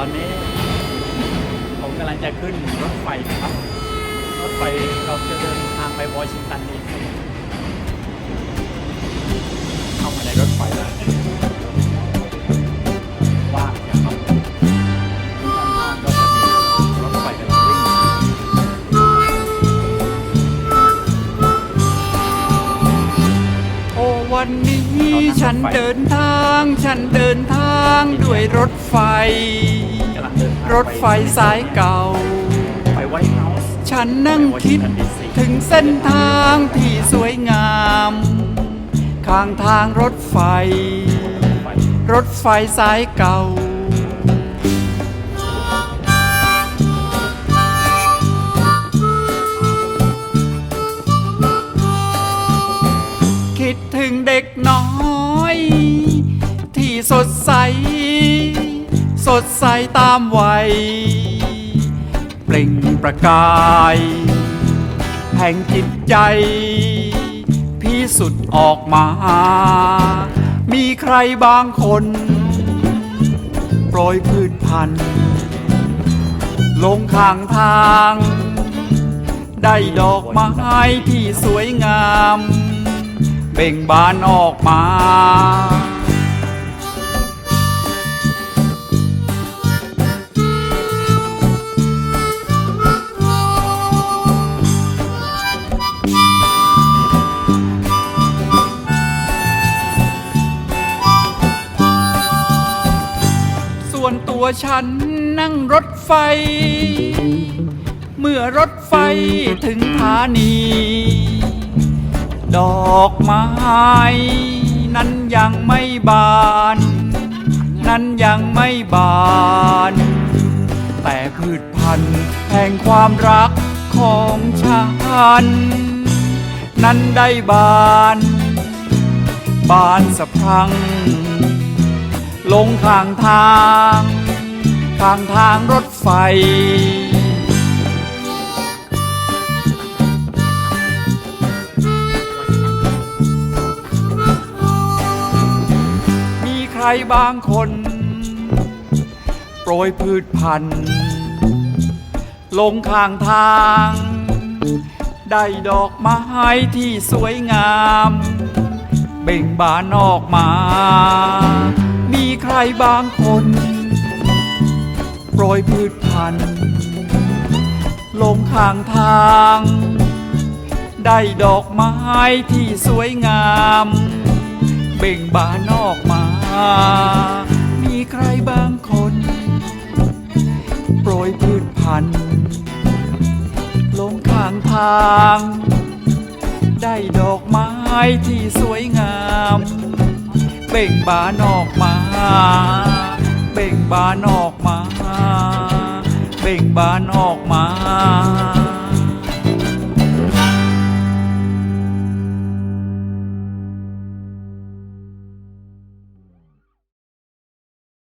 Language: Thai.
อนนี้ ผมกำลังจะขึ้นรถไฟครับ รถไฟเราจะเดินทางไปวอชิงตันดีซีเข้ามาในรถไฟแล้ว ฉันเดินทาง ฉันเดินทางด้วยรถไฟ รถไฟสายเก่า ไปไวท์เฮาส์ฉันนั่งคิดถึงเส้นทางที่สวยงาม ข้างทางรถไฟ รถไฟสายเก่าคิดถึงเด็กน้อย ดใสตามวัย เปล่งประกาย แห่งจิตใจ พิสุทธิ์ออกมา มีใครบางคนโปรยพืชพันธุ์ ลงข้างทาง ได้ดอกไม้ที่สวยงาม เบ่งบานออกมา วนตัวฉันนั่งรถไฟ เมื่อรถไฟถึงฐานี ดอกไม้ นั้นยังไม่บาน นั้นยังไม่บาน แต่พืชพันธุ์แห่งความรักของฉัน นั้นได้บาน บานสะพรัง ลงข้างทาง ข้างทางรถไฟ มีใครบางคน โปรยพืชพันธุ์ ลงข้างทาง ได้ดอกไม้ที่สวยงาม เบ่งบานออกมา มีใครบางคนโปรยพืชพันธุ์ลงข้างทาง ได้ดอกไม้ที่สวยงาม เบ่งบานออกมา มีใครบางคน โปรยพืชพันธุ์ลงข้างทาง ได้ดอกไม้ที่สวยงาม เบ่งบานออกมา เบ่งบานออกมา เบ่งบานออกมา